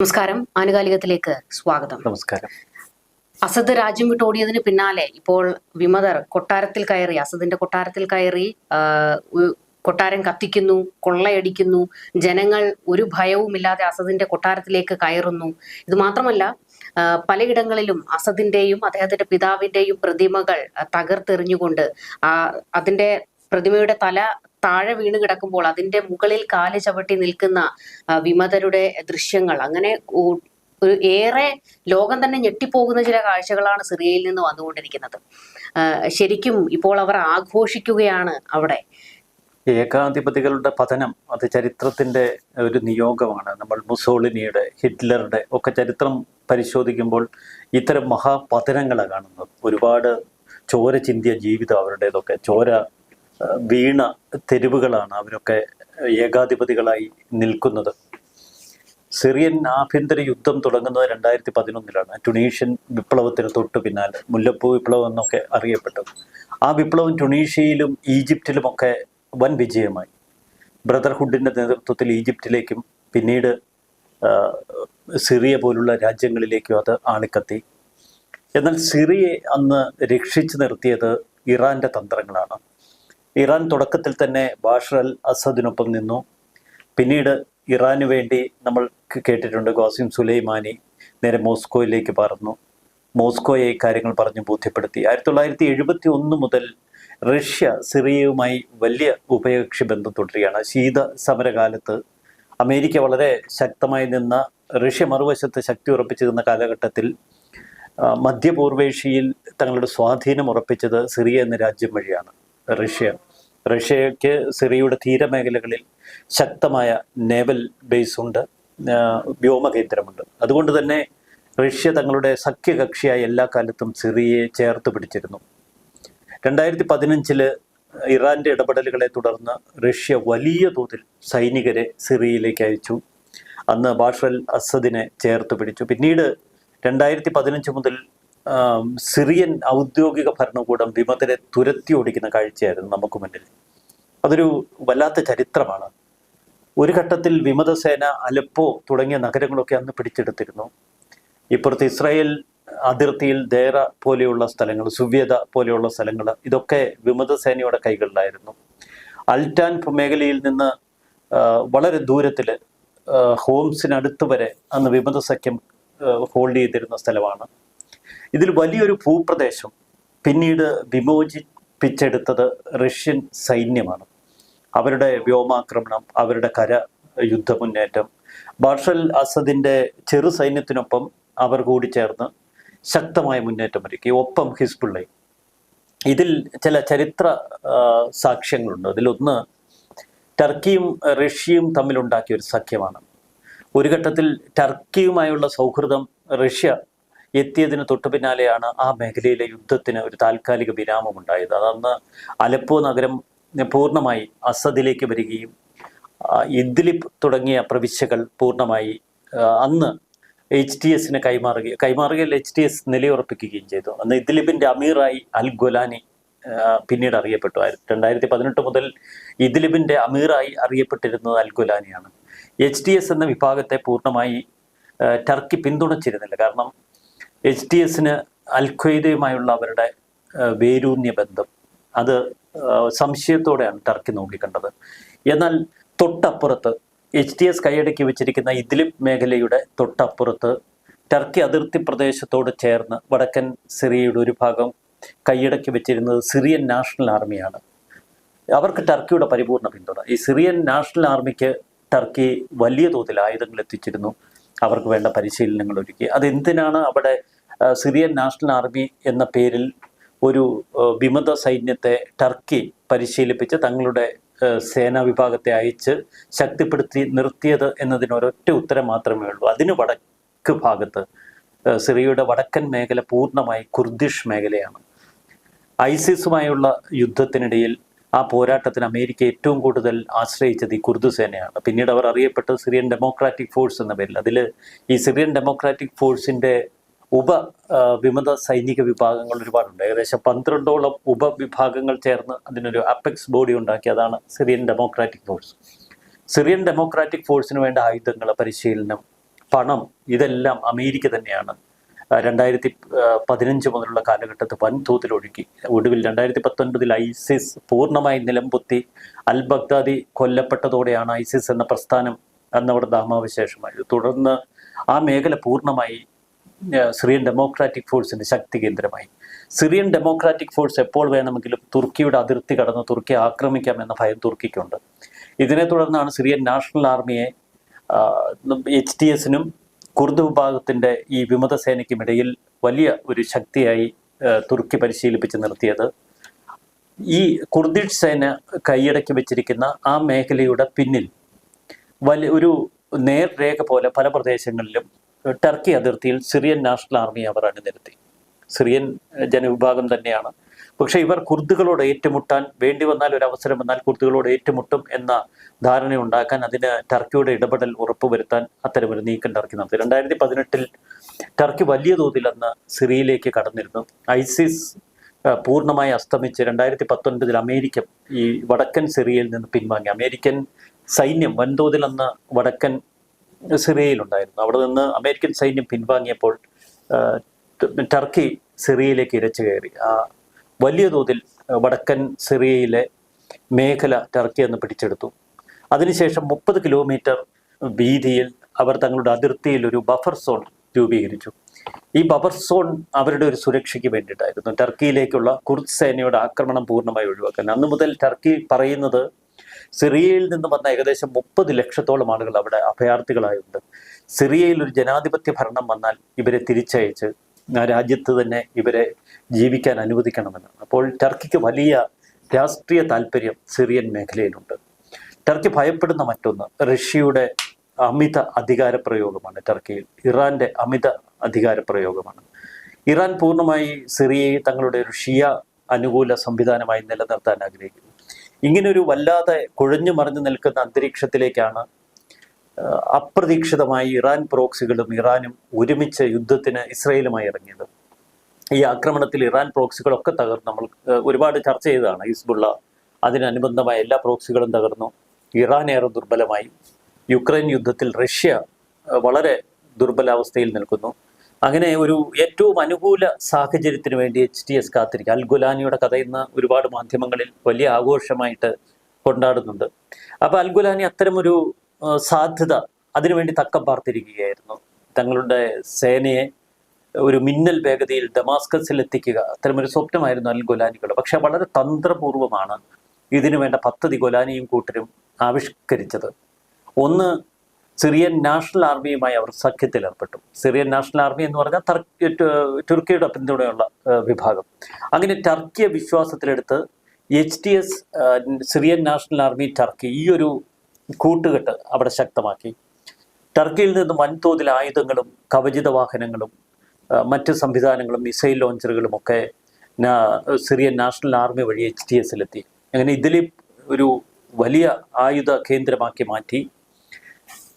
നമസ്കാരം. ആനുകാലികത്തിലേക്ക് സ്വാഗതം. നമസ്കാരം. അസദ് രാജ്യം വിട്ടോടിയതിന് പിന്നാലെ ഇപ്പോൾ വിമതർ കൊട്ടാരത്തിൽ കയറി അസദിന്റെ കൊട്ടാരത്തിൽ കയറി കൊട്ടാരം കത്തിക്കുന്നു കൊള്ളയടിക്കുന്നു ജനങ്ങൾ ഒരു ഭയവുമില്ലാതെ അസദിന്റെ കൊട്ടാരത്തിലേക്ക് കയറുന്നു. ഇത് മാത്രമല്ല പലയിടങ്ങളിലും അസദിന്റെയും അദ്ദേഹത്തിന്റെ പിതാവിന്റെയും പ്രതിമകൾ തകർത്തെറിഞ്ഞുകൊണ്ട് ആ അതിന്റെ പ്രതിമയുടെ തല താഴെ വീണ് കിടക്കുമ്പോൾ അതിന്റെ മുകളിൽ കാൽ ചവിട്ടി നിൽക്കുന്ന വിമതരുടെ ദൃശ്യങ്ങൾ. അങ്ങനെ ഒരു ഏറെ ലോകം തന്നെ ഞെട്ടിപ്പോകുന്ന ചില കാഴ്ചകളാണ് സിറിയയിൽ നിന്ന് വന്നുകൊണ്ടിരിക്കുന്നത്. ശരിക്കും ഇപ്പോൾ അവർ ആഘോഷിക്കുകയാണ് അവിടെ. ഏകാധിപതികളുടെ പതനം അത് ചരിത്രത്തിന്റെ ഒരു നിയോഗമാണ്. നമ്മൾ മുസോളിനിയുടെ ഹിറ്റ്ലറുടെ ഒക്കെ ചരിത്രം പരിശോധിക്കുമ്പോൾ ഇത്തരം മഹാപതനങ്ങളാണ് കാണുന്നത്. ഒരുപാട് ചോര ചിന്തിയ ജീവിതം അവരുടേതൊക്കെ. ചോര വീണ തെരുവുകളാണ് അവരൊക്കെ ഏകാധിപതികളായി നിൽക്കുന്നത്. സിറിയൻ ആഭ്യന്തര യുദ്ധം തുടങ്ങുന്നത് രണ്ടായിരത്തി പതിനൊന്നിലാണ് ടുണീഷ്യൻ വിപ്ലവത്തിന് തൊട്ടു പിന്നാലെ മുല്ലപ്പൂ വിപ്ലവം എന്നൊക്കെ അറിയപ്പെട്ടു. ആ വിപ്ലവം ടുണീഷ്യയിലും ഈജിപ്തിലുമൊക്കെ വൻ വിജയമായി. ബ്രദർഹുഡിന്റെ നേതൃത്വത്തിൽ ഈജിപ്തിലേക്കും പിന്നീട് സിറിയ പോലുള്ള രാജ്യങ്ങളിലേക്കും അത് ആളിക്കത്തി. എന്നാൽ സിറിയെ അന്ന് രക്ഷിച്ചു നിർത്തിയത് ഇറാന്റെ തന്ത്രങ്ങളാണ്. ഇറാൻ തുടക്കത്തിൽ തന്നെ ബാഷർ അൽ അസദിനൊപ്പം നിന്നു. പിന്നീട് ഇറാന് വേണ്ടി നമ്മൾ കേട്ടിട്ടുണ്ട് ഖാസിം സുലൈമാനി നേരെ മോസ്കോയിലേക്ക് പറന്നു. മോസ്കോയെ കാര്യങ്ങൾ പറഞ്ഞ് ബോധ്യപ്പെടുത്തി. ആയിരത്തി തൊള്ളായിരത്തി എഴുപത്തി ഒന്ന് മുതൽ റഷ്യ സിറിയയുമായി വലിയ ഉഭയകക്ഷി ബന്ധം തുടരുകയാണ്. ശീത സമരകാലത്ത് അമേരിക്ക വളരെ ശക്തമായി നിന്ന റഷ്യ മറുവശത്ത് ശക്തി ഉറപ്പിച്ചു നിന്ന കാലഘട്ടത്തിൽ മധ്യപൂർവേഷ്യയിൽ തങ്ങളുടെ സ്വാധീനം ഉറപ്പിച്ചത് സിറിയ എന്ന രാജ്യം വഴിയാണ് റഷ്യ. റഷ്യയ്ക്ക് സിറിയയുടെ തീരമേഖലകളിൽ ശക്തമായ നേവൽ ബേസ് ഉണ്ട് വ്യോമകേന്ദ്രമുണ്ട്. അതുകൊണ്ട് തന്നെ റഷ്യ തങ്ങളുടെ സഖ്യകക്ഷിയായി എല്ലാ കാലത്തും സിറിയയെ ചേർത്ത് പിടിച്ചിരുന്നു. രണ്ടായിരത്തി പതിനഞ്ചിൽ ഇറാന്റെ ഇടപെടലുകളെ തുടർന്ന് റഷ്യ വലിയ തോതിൽ സൈനികരെ സിറിയയിലേക്ക് അയച്ചു. അന്ന് ബാഷൽ അസദിനെ ചേർത്ത് പിടിച്ചു. പിന്നീട് രണ്ടായിരത്തി പതിനഞ്ച് മുതൽ സിറിയൻ ഔദ്യോഗിക ഭരണകൂടം വിമതരെ തുരത്തി ഓടിക്കുന്ന കാഴ്ചയായിരുന്നു നമുക്ക് മുന്നിൽ. അതൊരു വല്ലാത്ത ചരിത്രമാണ്. ഒരു ഘട്ടത്തിൽ വിമതസേന അലപ്പോ തുടങ്ങിയ നഗരങ്ങളൊക്കെ അന്ന് പിടിച്ചെടുത്തിരുന്നു. ഇപ്പുറത്ത് ഇസ്രായേൽ അതിർത്തിയിൽ ദേറ പോലെയുള്ള സ്ഥലങ്ങൾ സുവ്യത പോലെയുള്ള സ്ഥലങ്ങൾ ഇതൊക്കെ വിമതസേനയുടെ കൈകളിലായിരുന്നു. അൽറ്റാൻ മേഖലയിൽ നിന്ന് വളരെ ദൂരത്തിൽ ഹോംസിനടുത്ത് വരെ അന്ന് വിമത സഖ്യം ഹോൾഡ് ചെയ്തിരുന്ന സ്ഥലമാണ്. ഇതിൽ വലിയൊരു ഭൂപ്രദേശം പിന്നീട് വിമോചിപ്പിച്ചെടുത്തത് റഷ്യൻ സൈന്യമാണ്. അവരുടെ വ്യോമാക്രമണം അവരുടെ കര യുദ്ധമുന്നേറ്റം ബാഷൽ അസദിന്റെ ചെറു സൈന്യത്തിനൊപ്പം അവർ കൂടി ചേർന്ന് ശക്തമായ മുന്നേറ്റം ഒരുക്കി. ഒപ്പം ഹിസ്ബുള്ളയും. ഇതിൽ ചില ചരിത്ര സാക്ഷ്യങ്ങളുണ്ട്. അതിലൊന്ന് ടർക്കിയും റഷ്യയും തമ്മിലുണ്ടാക്കിയ ഒരു സഖ്യമാണ്. ഒരു ഘട്ടത്തിൽ ടർക്കിയുമായുള്ള സൗഹൃദം റഷ്യ എത്തിയതിന് തൊട്ടു പിന്നാലെയാണ് ആ മേഖലയിലെ യുദ്ധത്തിന് ഒരു താൽക്കാലിക വിരാമം ഉണ്ടായത് അതന്ന് അലപ്പോ നഗരം പൂർണമായി അസദിലേക്ക് വരികയും ഇദ്ലിബ് തുടങ്ങിയ പ്രവിശ്യകൾ പൂർണമായി അന്ന് എച്ച് ടി എസിന് കൈമാറുകയും കൈമാറുകയിൽ എച്ച് ടി എസ് നിലയുറപ്പിക്കുകയും ചെയ്തു. അന്ന് ഇദ്ലിബിന്റെ അമീറായി അൽ ഗൊലാനി പിന്നീട് അറിയപ്പെട്ടു. രണ്ടായിരത്തി പതിനെട്ട് മുതൽ ഇദ്ലിബിന്റെ അമീറായി അറിയപ്പെട്ടിരുന്നത് അൽ ഗൊലാനിയാണ് എച്ച് ടി എസ് എന്ന വിഭാഗത്തെ പൂർണമായി ടർക്കി പിന്തുണച്ചിരുന്നില്ല. കാരണം എച്ച് ഡി എസിന് അൽഖ്വയ്ദയുമായുള്ള അവരുടെ വേരൂന്യ ബന്ധം. അത് സംശയത്തോടെയാണ് ടർക്കി നോക്കിക്കണ്ടത്. എന്നാൽ തൊട്ടപ്പുറത്ത് എച്ച് ഡി എസ് കൈയടക്കി വെച്ചിരിക്കുന്ന ഇദ്ലിബ് മേഖലയുടെ തൊട്ടപ്പുറത്ത് ടർക്കി അതിർത്തി പ്രദേശത്തോട് ചേർന്ന് വടക്കൻ സിറിയയുടെ ഒരു ഭാഗം കൈയടക്കി വെച്ചിരുന്നത് സിറിയൻ നാഷണൽ ആർമിയാണ്. അവർക്ക് ടർക്കിയുടെ പരിപൂർണ പിന്തുണ. ഈ സിറിയൻ നാഷണൽ ആർമിക്ക് ടർക്കി വലിയ തോതിൽ ആയുധങ്ങൾ എത്തിച്ചിരുന്നു. അവർക്ക് വേണ്ട പരിശീലനങ്ങൾ ഒരുക്കി. അതെന്തിനാണ് അവിടെ സിറിയൻ നാഷണൽ ആർമി എന്ന പേരിൽ ഒരു വിമത സൈന്യത്തെ ടർക്കി പരിശീലിപ്പിച്ച് തങ്ങളുടെ സേനാ വിഭാഗത്തെ അയച്ച് ശക്തിപ്പെടുത്തി നിർത്തിയത് എന്നതിന് ഒരൊറ്റ ഉത്തരം മാത്രമേ ഉള്ളൂ. അതിന് വടക്ക് ഭാഗത്ത് സിറിയയുടെ വടക്കൻ മേഖല പൂർണമായി കുർദിഷ് മേഖലയാണ്. ഐസിസുമായുള്ള യുദ്ധത്തിനിടയിൽ ആ പോരാട്ടത്തിന് അമേരിക്ക ഏറ്റവും കൂടുതൽ ആശ്രയിച്ചത് ഈ കുർദു സേനയാണ്. പിന്നീട് അവർ അറിയപ്പെട്ടത് സിറിയൻ ഡെമോക്രാറ്റിക് ഫോഴ്സ് എന്ന പേരിൽ. അതിൽ ഈ സിറിയൻ ഡെമോക്രാറ്റിക് ഫോഴ്സിന്റെ ഉപ വിമത സൈനിക വിഭാഗങ്ങൾ ഒരുപാടുണ്ട്. ഏകദേശം പന്ത്രണ്ടോളം ഉപവിഭാഗങ്ങൾ ചേർന്ന് അതിനൊരു അപ്പെക്സ് ബോഡി ഉണ്ടാക്കി. അതാണ് Syrian Democratic Force Syrian Democratic ഫോഴ്സിന് വേണ്ട ആയുധങ്ങൾ പരിശീലനം പണം ഇതെല്ലാം അമേരിക്ക തന്നെയാണ്. രണ്ടായിരത്തി പതിനഞ്ച് മുതലുള്ള കാലഘട്ടത്തിൽ വൻതോതിൽ ഒഴുക്കി. ഒടുവിൽ രണ്ടായിരത്തി പത്തൊൻപതിൽ ഐസിസ് പൂർണമായി നിലംപൊത്തി. അൽ ബഗ്ദാദി കൊല്ലപ്പെട്ടതോടെയാണ് ഐസിസ് എന്ന പ്രസ്ഥാനം അന്നവിടെ നാമാവശേഷമായത്. തുടർന്ന് ആ മേഖല പൂർണമായി സിറിയൻ ഡെമോക്രാറ്റിക് ഫോഴ്സിന്റെ ശക്തി കേന്ദ്രമായി. സിറിയൻ ഡെമോക്രാറ്റിക് ഫോഴ്സ് എപ്പോൾ വേണമെങ്കിലും തുർക്കിയുടെ അതിർത്തി കടന്ന് തുർക്കി ആക്രമിക്കാം എന്ന ഭയം തുർക്കിക്കുണ്ട്. ഇതിനെ തുടർന്നാണ് സിറിയൻ നാഷണൽ ആർമിയെ എച്ച് ടി എസിനും കുർദ് വിഭാഗത്തിന്റെ ഈ വിമത സേനയ്ക്കും ഇടയിൽ വലിയ ഒരു ശക്തിയായി തുർക്കി പരിശീലിപ്പിച്ച് നിർത്തിയത്. ഈ കുർദിഷ് സേന കൈയടക്കി വെച്ചിരിക്കുന്ന ആ മേഖലയുടെ പിന്നിൽ വലിയ ഒരു നേർരേഖ പോലെ പല പ്രദേശങ്ങളിലും ടർക്കി അതിർത്തിയിൽ സിറിയൻ നാഷണൽ ആർമി അവർ അണിനിരത്തി. സിറിയൻ ജനവിഭാഗം തന്നെയാണ്. പക്ഷേ ഇവർ കുർദുകളോട് ഏറ്റുമുട്ടാൻ വേണ്ടി വന്നാൽ ഒരു അവസരം വന്നാൽ കുർദുകളോട് ഏറ്റുമുട്ടും എന്ന ധാരണ ഉണ്ടാക്കാൻ അതിന് ടർക്കിയുടെ ഇടപെടൽ ഉറപ്പുവരുത്താൻ അത്തരമൊരു നീക്കം ടർക്കി നടത്തി. രണ്ടായിരത്തി പതിനെട്ടിൽ ടർക്കി വലിയ തോതിൽ അന്ന് സിറിയയിലേക്ക് കടന്നിരുന്നു. ഐസിസ് പൂർണമായി അസ്തമിച്ച് രണ്ടായിരത്തി പത്തൊൻപതിൽ അമേരിക്ക ഈ വടക്കൻ സിറിയയിൽ നിന്ന് പിൻവാങ്ങി. അമേരിക്കൻ സൈന്യം വൻതോതിൽ അന്ന് വടക്കൻ സിറിയയിലുണ്ടായിരുന്നു. അവിടെ നിന്ന് അമേരിക്കൻ സൈന്യം പിൻവാങ്ങിയപ്പോൾ ടർക്കി സിറിയയിലേക്ക് ഇരച്ചു കയറി. ആ വലിയ തോതിൽ വടക്കൻ സിറിയയിലെ മേഖല ടർക്കി എന്ന് പിടിച്ചെടുത്തു. അതിനുശേഷം മുപ്പത് കിലോമീറ്റർ വീതിയിൽ അവർ തങ്ങളുടെ അതിർത്തിയിൽ ഒരു ബഫർ സോൺ രൂപീകരിച്ചു. ഈ ബഫർ സോൺ അവരുടെ ഒരു സുരക്ഷയ്ക്ക് വേണ്ടിയിട്ടായിരുന്നു. ടർക്കിയിലേക്കുള്ള കുർദ് സേനയുടെ ആക്രമണം പൂർണമായി ഒഴിവാക്കാൻ. അന്ന് മുതൽ ടർക്കി പറയുന്നത് സിറിയയിൽ നിന്ന് വന്ന ഏകദേശം മുപ്പത് ലക്ഷത്തോളം ആളുകൾ അവിടെ അഭയാർത്ഥികളായുണ്ട്. സിറിയയിൽ ഒരു ജനാധിപത്യ ഭരണം വന്നാൽ ഇവരെ തിരിച്ചയച്ച് ആ രാജ്യത്ത് തന്നെ ഇവരെ ജീവിക്കാൻ അനുവദിക്കണമെന്ന്. അപ്പോൾ ടർക്കിക്ക് വലിയ രാഷ്ട്രീയ താല്പര്യം സിറിയൻ മേഖലയിലുണ്ട്. ടർക്കി ഭയപ്പെടുന്ന മറ്റൊന്ന് റഷ്യയുടെ അമിത അധികാര പ്രയോഗമാണ് ടർക്കിയിൽ. ഇറാന്റെ അമിത അധികാര പ്രയോഗമാണ്. ഇറാൻ പൂർണമായി സിറിയയെ തങ്ങളുടെ ഒരു ഷിയ അനുകൂല സംവിധാനമായി നിലനിർത്താൻ ആഗ്രഹിക്കുന്നു. ഇങ്ങനെ ഒരു വല്ലാതെ കുഴഞ്ഞു മറിഞ്ഞു നിൽക്കുന്ന അന്തരീക്ഷത്തിലേക്കാണ് അപ്രതീക്ഷിതമായി ഇറാൻ പ്രോക്സികളും ഇറാനും ഒരുമിച്ച് യുദ്ധത്തിന് ഇസ്രയേലുമായി ഇറങ്ങിയത്. ഈ ആക്രമണത്തിൽ ഇറാൻ പ്രോക്സികളൊക്കെ തകർന്നു. നമ്മൾ ഒരുപാട് ചർച്ച ചെയ്തതാണ്. ഹിസ്ബുള്ള അതിനനുബന്ധമായ എല്ലാ പ്രോക്സികളും തകർന്നു. ഇറാൻ ഏറെ ദുർബലമായി. യുക്രൈൻ യുദ്ധത്തിൽ റഷ്യ വളരെ ദുർബലാവസ്ഥയിൽ നിൽക്കുന്നു. അങ്ങനെ ഒരു ഏറ്റവും അനുകൂല സാഹചര്യത്തിന് വേണ്ടി എച്ച് ടി എസ് കാത്തിരിക്കുക. അൽ ഗുലാനിയുടെ കഥ ഇന്ന് ഒരുപാട് മാധ്യമങ്ങളിൽ വലിയ ആഘോഷമായിട്ട് കൊണ്ടാടുന്നുണ്ട്. അപ്പോൾ അൽ ഗുലാനി അത്തരമൊരു സാധ്യത അതിനുവേണ്ടി തക്കം പാർത്തിരിക്കുകയായിരുന്നു. തങ്ങളുടെ സേനയെ ഒരു മിന്നൽ വേഗതയിൽ ഡമാസ്കസിൽ എത്തിക്കുക അത്തരമൊരു സ്വപ്നമായിരുന്നു അൽ ഗുലാനികൾ പക്ഷെ വളരെ തന്ത്രപൂർവമാണ് ഇതിനു വേണ്ട പദ്ധതി ഗുലാനിയും കൂട്ടരും ആവിഷ്കരിച്ചത്. ഒന്ന് സിറിയൻ നാഷണൽ ആർമിയുമായി അവർ സഖ്യത്തിൽ ഏർപ്പെട്ടു. സിറിയൻ നാഷണൽ ആർമി എന്ന് പറഞ്ഞാൽ തർക്കി തു- തുർക്കിയുടെ പിന്തുണയുള്ള വിഭാഗം. അങ്ങനെ Turkiye വിശ്വാസത്തിലെടുത്ത് H T S Syrian National Army Turkey ഈ ഒരു കൂട്ടുകെട്ട് അവിടെ ശക്തമാക്കി. ടർക്കിയിൽ നിന്ന് വൻതോതിൽ ആയുധങ്ങളും കവചിത വാഹനങ്ങളും മറ്റ് സംവിധാനങ്ങളും മിസൈൽ ലോഞ്ചറുകളും ഒക്കെ സിറിയൻ നാഷണൽ ആർമി വഴി എച്ച് ടി എസിലെത്തി. അങ്ങനെ ഇതിലി ഒരു വലിയ ആയുധ കേന്ദ്രമാക്കി മാറ്റി.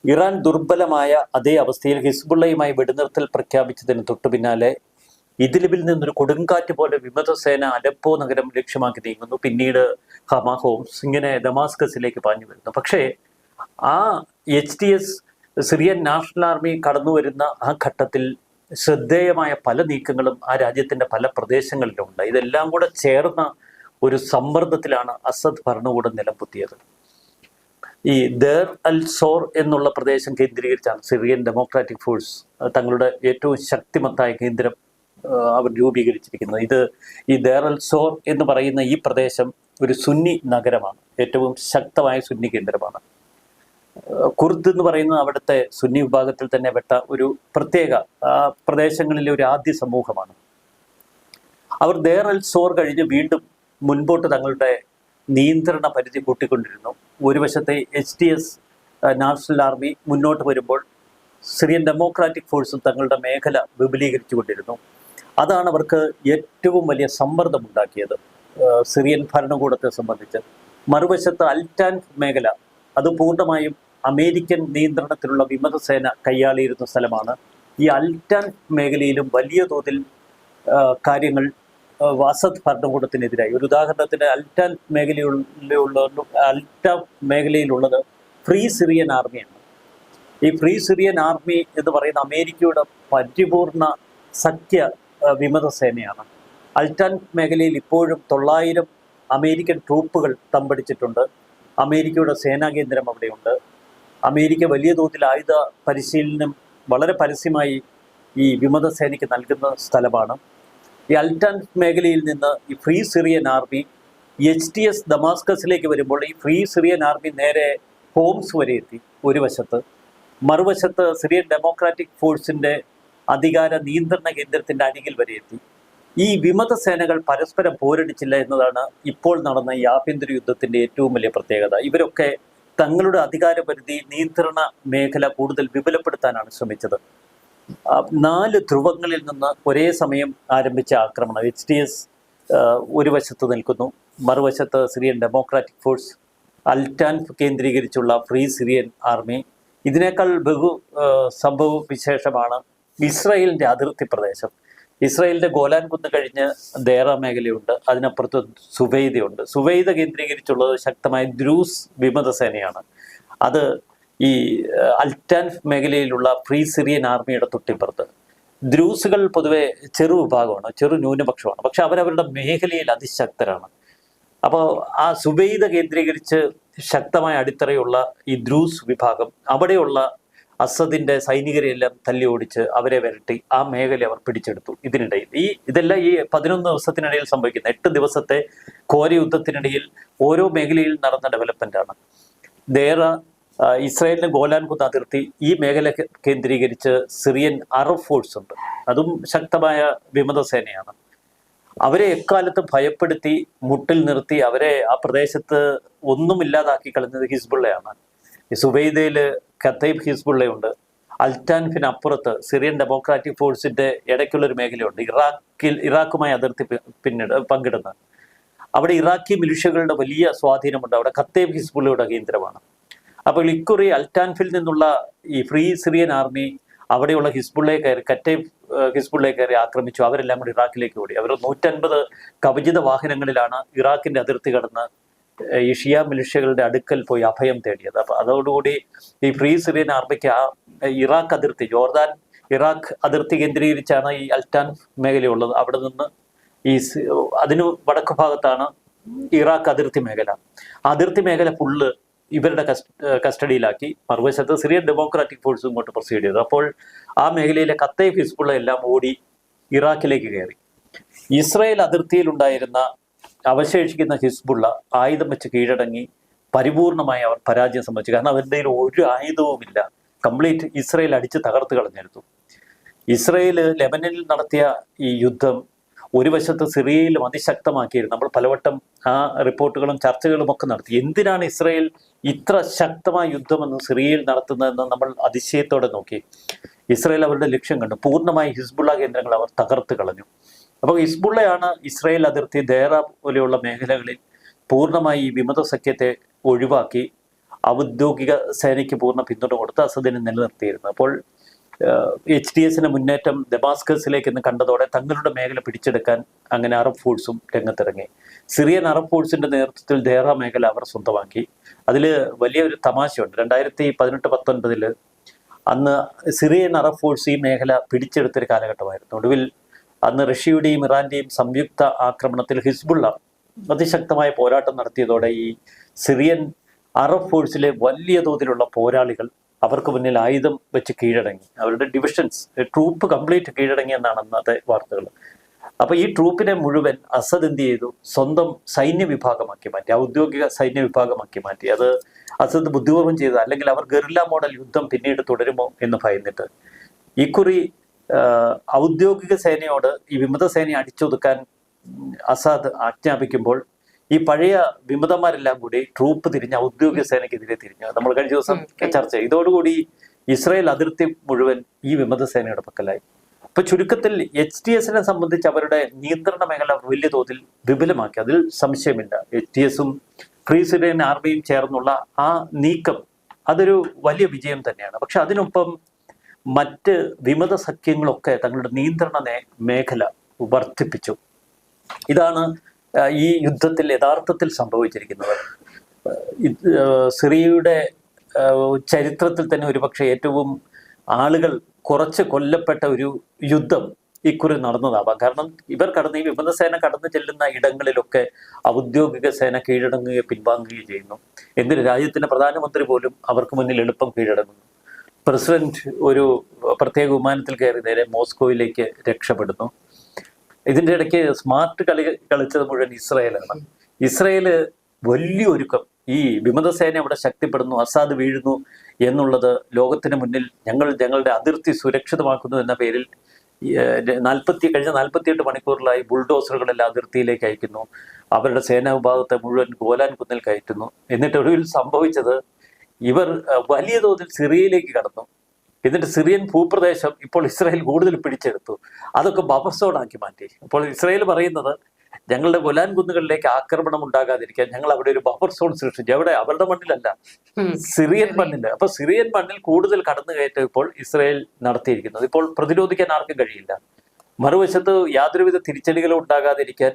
ഇറാൻ ദുർബലമായ അതേ അവസ്ഥയിൽ ഹിസ്ബുള്ളയുമായി വെടിനിർത്തൽ പ്രഖ്യാപിച്ചതിന് തൊട്ടു പിന്നാലെ ഇതിലിബിൽ നിന്നൊരു കൊടുങ്കാറ്റ് പോലെ വിമതസേന അലപ്പോ നഗരം ലക്ഷ്യമാക്കി നീങ്ങുന്നു. പിന്നീട് ഹമാ ഹോംസ് ഇങ്ങനെ ദമാസ്കസിലേക്ക് പാഞ്ഞു വരുന്നു. പക്ഷേ ആ H T S Syrian National Army കടന്നു വരുന്ന ആ ഘട്ടത്തിൽ ശ്രദ്ധേയമായ പല നീക്കങ്ങളും ആ രാജ്യത്തിന്റെ പല പ്രദേശങ്ങളിലുണ്ട്. ഇതെല്ലാം കൂടെ ചേർന്ന ഒരു സമ്മർദ്ദത്തിലാണ് അസദ് ഭരണകൂടം നിലംപൊത്തിയത്. ഈ ദർ അൽ സോർ എന്നുള്ള പ്രദേശം കേന്ദ്രീകരിച്ചാണ് സിറിയൻ ഡെമോക്രാറ്റിക് ഫോഴ്സ് തങ്ങളുടെ ഏറ്റവും ശക്തിമത്തായ കേന്ദ്രം അവർ രൂപീകരിച്ചിരിക്കുന്നത്. ഇത് ഈ ദർ അൽ സോർ എന്ന് പറയുന്ന ഈ പ്രദേശം ഒരു സുന്നി നഗരമാണ് ഏറ്റവും ശക്തമായ സുന്നി കേന്ദ്രമാണ്. കുർദ് എന്ന് പറയുന്നത് അവിടുത്തെ സുന്നി വിഭാഗത്തിൽ തന്നെ പെട്ട ഒരു പ്രത്യേക പ്രദേശങ്ങളിലെ ഒരു ആദ്യ സമൂഹമാണ്. അവർ ദേർ അൽ സോർ കഴിഞ്ഞ് വീണ്ടും മുൻപോട്ട് തങ്ങളുടെ നിയന്ത്രണ പരിധി കൂട്ടിക്കൊണ്ടിരുന്നു. ഒരു വശത്തെ H D S National Army മുന്നോട്ട് വരുമ്പോൾ സിറിയൻ ഡെമോക്രാറ്റിക് ഫോഴ്സും തങ്ങളുടെ മേഖല വിപുലീകരിച്ചു കൊണ്ടിരുന്നു അതാണ് അവർക്ക് ഏറ്റവും വലിയ സമ്മർദ്ദമുണ്ടാക്കിയത് സിറിയൻ ഭരണകൂടത്തെ സംബന്ധിച്ച്. മറുവശത്ത് അൽറ്റാൻ മേഖല അത് പൂർണമായും അമേരിക്കൻ നിയന്ത്രണത്തിലുള്ള വിമതസേന കൈയാളിയിരുന്ന സ്ഥലമാണ്. ഈ അൽറ്റാൻ മേഖലയിലും വലിയ തോതിൽ കാര്യങ്ങൾ വസദ് ഭരണകൂടത്തിനെതിരായി. ഒരു ഉദാഹരണത്തിന് അൽറ്റ മേഖലയിലുള്ള അൽറ്റ മേഖലയിലുള്ളത് ഫ്രീ സിറിയൻ ആർമിയാണ്. ഈ ഫ്രീ സിറിയൻ ആർമി എന്ന് പറയുന്ന അമേരിക്കയുടെ പരിപൂർണ സഖ്യ വിമത സേനയാണ് അൽറ്റാൻ മേഖലയിൽ ഇപ്പോഴും തൊള്ളായിരം അമേരിക്കൻ ട്രൂപ്പുകൾ തമ്പടിച്ചിട്ടുണ്ട്. അമേരിക്കയുടെ സേനാ കേന്ദ്രം അവിടെയുണ്ട്. അമേരിക്ക വലിയ തോതിൽ ആയുധ പരിശീലനം വളരെ പരസ്യമായി ഈ വിമത സേനയ്ക്ക് നൽകുന്ന സ്ഥലമാണ്. ഈ അൽറ്റാൻ മേഖലയിൽ നിന്ന് ഈ free Syrian Army H T S ദമാസ്കസിലേക്ക് വരുമ്പോൾ ഈ ഫ്രീ സിറിയൻ ആർമി നേരെ ഹോംസ് വരെ എത്തി ഒരു വശത്ത്. മറുവശത്ത് സിറിയൻ ഡെമോക്രാറ്റിക് ഫോഴ്സിന്റെ അധികാര നിയന്ത്രണ കേന്ദ്രത്തിന്റെ അരികിൽ വരെ എത്തി. ഈ വിമത സേനകൾ പരസ്പരം പോരടിച്ചില്ല എന്നതാണ് ഇപ്പോൾ നടന്ന ഈ ആഭ്യന്തര യുദ്ധത്തിന്റെ ഏറ്റവും വലിയ പ്രത്യേകത. ഇവരൊക്കെ തങ്ങളുടെ അധികാരപരിധി നിയന്ത്രണ മേഖല കൂടുതൽ വിപുലപ്പെടുത്താനാണ് ശ്രമിച്ചത്. നാല് ധ്രുവങ്ങളിൽ നിന്ന് ഒരേ സമയം ആരംഭിച്ച ആക്രമണം. എച്ച് ഡി എസ് ഒരു വശത്ത് നിൽക്കുന്നു. മറുവശത്ത് സിറിയൻ ഡെമോക്രാറ്റിക് ഫോഴ്സ് അൽറ്റാൻ കേന്ദ്രീകരിച്ചുള്ള ഫ്രീ സിറിയൻ ആർമി ഇതിനേക്കാൾ ബഹു സംഭവ വിശേഷമാണ് ഇസ്രായേലിന്റെ അതിർത്തി പ്രദേശം. ഇസ്രായേലിന്റെ ഗോലാൻ കുന്ന് കഴിഞ്ഞ് ദേറ മേഖലയുണ്ട്. അതിനപ്പുറത്ത് സുവൈദയുണ്ട്. സുവൈദ കേന്ദ്രീകരിച്ചുള്ളത് ശക്തമായ ദ്രൂസ് വിമത സേനയാണ് അത് ഈ അൽറ്റാൻഫ് അൽറ്റാൻ മേഖലയിലുള്ള ഫ്രീ സിറിയൻ ആർമിയുടെ തൊട്ടിപ്പുറത്ത്. ദ്രൂസുകൾ പൊതുവെ ചെറു വിഭാഗമാണ് ചെറു ന്യൂനപക്ഷമാണ്. പക്ഷെ അവരവരുടെ മേഖലയിൽ അതിശക്തരാണ്. അപ്പോൾ ആ സുബൈദ കേന്ദ്രീകരിച്ച് ശക്തമായ അടിത്തറയുള്ള ഈ ദ്രൂസ് വിഭാഗം അവിടെയുള്ള അസദിന്റെ സൈനികരെയെല്ലാം തല്ലി ഓടിച്ച് അവരെ വരട്ടി ആ മേഖല അവർ പിടിച്ചെടുത്തു ഇതിനിടയിൽ. ഈ ഇതെല്ലാം ഈ പതിനൊന്ന് ദിവസത്തിനിടയിൽ സംഭവിക്കുന്ന എട്ട് ദിവസത്തെ ഘോര യുദ്ധത്തിനിടയിൽ ഓരോ മേഖലയിൽ നടന്ന ഡെവലപ്മെന്റ് ആണ്. ദേറ ഇസ്രായേലിന് ഗോലാൻ കുന്ന് അതിർത്തി ഈ മേഖല കേന്ദ്രീകരിച്ച് സിറിയൻ അറബ് ഫോഴ്സ് ഉണ്ട്. അതും ശക്തമായ വിമത സേനയാണ് അവരെ എക്കാലത്തും ഭയപ്പെടുത്തി മുട്ടിൽ നിർത്തി അവരെ ആ പ്രദേശത്ത് ഒന്നും ഇല്ലാതാക്കി കളഞ്ഞത് ഹിസ്ബുള്ളയാണ്. സുബൈദയിൽ ഖത്തൈബ് ഹിസ്ബുള്ളയുണ്ട്. അൽറ്റാൻഫിന് അപ്പുറത്ത് സിറിയൻ ഡെമോക്രാറ്റിക് ഫോഴ്സിന്റെ ഇടയ്ക്കുള്ള ഒരു മേഖലയുണ്ട്. ഇറാഖിൽ ഇറാഖുമായി അതിർത്തി പിന്നിട് പങ്കിടുന്നത്. അവിടെ ഇറാഖി മിലിഷ്യകളുടെ വലിയ സ്വാധീനമുണ്ട്. അവിടെ ഖത്തേബ് ഹിസ്ബുള്ളയുടെ കേന്ദ്രമാണ്. അപ്പോൾ ഇക്കുറി അൽറ്റാൻഫിൽ നിന്നുള്ള ഈ ഫ്രീ സിറിയൻ ആർമി അവിടെയുള്ള ഹിസ്ബുള്ളയെ കയറി കറ്റേ ഹിസ്ബുള്ളയെ കയറി ആക്രമിച്ചു. അവരെല്ലാം കൂടി ഇറാഖിലേക്ക് ഓടി. അവർ നൂറ്റൻപത് കവചിത വാഹനങ്ങളിലാണ് ഇറാഖിന്റെ അതിർത്തി കടന്ന് ഈ ഷിയ മിലിഷ്യകളുടെ അടുക്കൽ പോയി അഭയം തേടിയത്. അപ്പം അതോടുകൂടി ഈ ഫ്രീ സിറിയൻ ആർമിക്ക് ആ ഇറാഖ് അതിർത്തി ജോർദാൻ ഇറാഖ് അതിർത്തി കേന്ദ്രീകരിച്ചാണ് ഈ അൽറ്റാൻ മേഖലയുള്ളത്. അവിടെ നിന്ന് ഈ അതിനു വടക്കു ഭാഗത്താണ് ഇറാഖ് അതിർത്തി മേഖല. അതിർത്തി മേഖല ഫുള്ള് ഇവരുടെ കസ്റ്റഡിയിലാക്കി മറുവശത്ത് സിറിയൻ ഡെമോക്രാറ്റിക് ഫോഴ്സ് ഇങ്ങോട്ട് പ്രൊസീഡ് ചെയ്തു. അപ്പോൾ ആ മേഖലയിലെ കത്തൈഫ് ഹിസ്ബുള്ള എല്ലാം ഓടി ഇറാഖിലേക്ക് കയറി. ഇസ്രായേൽ അതിർത്തിയിലുണ്ടായിരുന്ന അവശേഷിക്കുന്ന ഹിസ്ബുള്ള ആയുധം വെച്ച് കീഴടങ്ങി പരിപൂർണമായി അവർ പരാജയം സംഭവിച്ചു കാരണം അവരുടെ കയ്യിൽ ഒരു ആയുധവുമില്ല. കംപ്ലീറ്റ് ഇസ്രയേൽ അടിച്ച് തകർത്ത് കളഞ്ഞിരുന്നു. ഇസ്രയേൽ ലെബനനിൽ നടത്തിയ ഈ യുദ്ധം ഒരു വശത്ത് സിറിയയിലും അതിശക്തമാക്കിയിരുന്നു നമ്മൾ പലവട്ടം ആ റിപ്പോർട്ടുകളും ചർച്ചകളും ഒക്കെ നടത്തി. എന്തിനാണ് ഇസ്രയേൽ ഇത്ര ശക്തമായ യുദ്ധമെന്ന് സിറിയയിൽ നടത്തുന്നതെന്ന് നമ്മൾ അതിശയത്തോടെ നോക്കി. ഇസ്രയേൽ അവരുടെ ലക്ഷ്യം കണ്ടു. പൂർണമായി ഹിസ്ബുള്ള കേന്ദ്രങ്ങൾ അവർ തകർത്ത് കളഞ്ഞു. അപ്പോൾ ഹിസ്ബുള്ളയാണ് ഇസ്രയേൽ അതിർത്തി ദേറ പോലെയുള്ള മേഖലകളിൽ പൂർണമായി ഈ വിമത സഖ്യത്തെ ഒഴിവാക്കി ഔദ്യോഗിക സേനയ്ക്ക് പൂർണ പിന്തുണ കൊടുത്ത് അസദിനെ നിലനിർത്തിയിരുന്നു അപ്പോൾ എച്ച് ഡി എസിന്റെ മുന്നേറ്റം ദമാസ്കസിലേക്ക് എന്ന് കണ്ടതോടെ തങ്ങളുടെ മേഖല പിടിച്ചെടുക്കാൻ അങ്ങനെ അറബ് ഫോഴ്സും രംഗത്തിറങ്ങി. സിറിയൻ അറബ് ഫോഴ്സിന്റെ നേതൃത്വത്തിൽ ദേറ മേഖല അവർ സ്വന്തമാക്കി. അതിൽ വലിയൊരു തമാശയുണ്ട്. രണ്ടായിരത്തി പതിനെട്ട് പത്തൊൻപതിൽ അന്ന് സിറിയൻ അറബ് ഫോഴ്സ് ഈ മേഖല പിടിച്ചെടുത്തൊരു കാലഘട്ടമായിരുന്നു. ഒടുവിൽ അന്ന് റഷ്യയുടെയും ഇറാന്റെയും സംയുക്ത ആക്രമണത്തിൽ ഹിസ്ബുള്ള അതിശക്തമായ പോരാട്ടം നടത്തിയതോടെ ഈ സിറിയൻ അറബ് ഫോഴ്സിലെ വലിയ തോതിലുള്ള പോരാളികൾ അവർക്ക് മുന്നിൽ ആയുധം വെച്ച് കീഴടങ്ങി. അവരുടെ ഡിവിഷൻസ് ട്രൂപ്പ് കംപ്ലീറ്റ് കീഴടങ്ങി എന്നാണ് അന്നത്തെ വാർത്തകൾ. അപ്പൊ ഈ ട്രൂപ്പിനെ മുഴുവൻ അസദ് എന്ത് ചെയ്തു? സ്വന്തം സൈന്യ വിഭാഗമാക്കി മാറ്റി ഔദ്യോഗിക സൈന്യ വിഭാഗമാക്കി മാറ്റി. അത് അസദ് ബുദ്ധിപൂർവം ചെയ്തത് അല്ലെങ്കിൽ അവർ ഗറില്ല മോഡൽ യുദ്ധം പിന്നീട് തുടരുമോ എന്ന് ഭയന്നിട്ട്. ഇക്കുറി ഔദ്യോഗിക സേനയോട് ഈ വിമത സേനയെ അടിച്ചൊതുക്കാൻ അസാദ് ആജ്ഞാപിക്കുമ്പോൾ ഈ പഴയ വിമതന്മാരെല്ലാം കൂടി ട്രൂപ്പ് തിരിഞ്ഞ ഔദ്യോഗിക സേനയ്ക്കെതിരെ തിരിഞ്ഞു നമ്മൾ കഴിഞ്ഞ ദിവസം ചർച്ച. ഇതോടുകൂടി ഇസ്രായേൽ അതിർത്തി മുഴുവൻ ഈ വിമത സേനയുടെ പക്കലായി. അപ്പൊ ചുരുക്കത്തിൽ എച്ച് ടി എസിനെ സംബന്ധിച്ച് അവരുടെ നിയന്ത്രണ മേഖല വലിയ തോതിൽ വിപുലമാക്കി. അതിൽ സംശയമില്ല. എച്ച് ടി എസും ഫ്രീ സിറിയൻ ആർമിയും ചേർന്നുള്ള ആ നീക്കം അതൊരു വലിയ വിജയം തന്നെയാണ്. പക്ഷെ അതിനൊപ്പം മറ്റ് വിമത സഖ്യങ്ങളൊക്കെ തങ്ങളുടെ നിയന്ത്രണ മേഖല വർദ്ധിപ്പിച്ചു. ഇതാണ് ഈ യുദ്ധത്തിൽ യഥാർത്ഥത്തിൽ സംഭവിച്ചിരിക്കുന്നത് സിറിയയുടെ ചരിത്രത്തിൽ തന്നെ ഒരുപക്ഷെ ഏറ്റവും ആളുകൾ കുറച്ച് കൊല്ലപ്പെട്ട ഒരു യുദ്ധം ഇക്കുറി നടന്നതാവാം. കാരണം ഇവർ കടന്ന് ഈ വിമതസേന കടന്നു ചെല്ലുന്ന ഇടങ്ങളിലൊക്കെ ഔദ്യോഗിക സേന കീഴടങ്ങുകയോ പിൻവാങ്ങുകയോ ചെയ്യുന്നു. എന്തിന്? രാജ്യത്തിന്റെ പ്രധാനമന്ത്രി പോലും അവർക്ക് മുന്നിൽ എളുപ്പം കീഴടങ്ങുന്നു. പ്രസിഡന്റ് ഒരു പ്രത്യേക വിമാനത്തിൽ കയറി നേരെ മോസ്കോയിലേക്ക് രക്ഷപ്പെടുന്നു. ഇതിന്റെ ഇടയ്ക്ക് സ്മാർട്ട് കളി കളിച്ചത് മുഴുവൻ ഇസ്രയേലാണ്. ഇസ്രയേൽ വലിയ ഒരുക്കം. ഈ വിമതസേന അവിടെ ശക്തിപ്പെടുന്നു അസാദ് വീഴുന്നു എന്നുള്ളത് ലോകത്തിന് മുന്നിൽ ഞങ്ങൾ ഞങ്ങളുടെ അതിർത്തി സുരക്ഷിതമാക്കുന്നു എന്ന പേരിൽ നാൽപ്പത്തി കഴിഞ്ഞ നാൽപ്പത്തിയെട്ട് മണിക്കൂറിലായി ബുൾഡോസറുകളെല്ലാം അതിർത്തിയിലേക്ക് അയക്കുന്നു. അവരുടെ സേനാ വിഭാഗത്തെ മുഴുവൻ ഗോലാൻ കുന്നിൽ കയറ്റുന്നു. എന്നിട്ട് ഒടുവിൽ സംഭവിച്ചത് ഇവർ വലിയ തോതിൽ സിറിയയിലേക്ക് കടന്നു. എന്നിട്ട് സിറിയൻ ഭൂപ്രദേശം ഇപ്പോൾ ഇസ്രായേൽ കൂടുതൽ പിടിച്ചെടുത്തു. അതൊക്കെ ബഫർ സോണാക്കി മാറ്റി. അപ്പോൾ ഇസ്രായേൽ പറയുന്നത് ഞങ്ങളുടെ ഗുലാൻ കുന്നുകളിലേക്ക് ആക്രമണം ഉണ്ടാകാതിരിക്കാൻ ഞങ്ങൾ അവിടെ ഒരു ബഫർ സോൺ സൃഷ്ടിച്ചു. അവിടെ അവരുടെ മണ്ണിലല്ല. സിറിയൻ മണ്ണിൽ അപ്പൊ സിറിയൻ മണ്ണിൽ കൂടുതൽ കടന്നു കയറ്റം ഇപ്പോൾ ഇസ്രായേൽ നടത്തിയിരിക്കുന്നത്. ഇപ്പോൾ പ്രതിരോധിക്കാൻ ആർക്കും കഴിയില്ല. മറുവശത്ത് യാതൊരുവിധ തിരിച്ചടികളും ഉണ്ടാകാതിരിക്കാൻ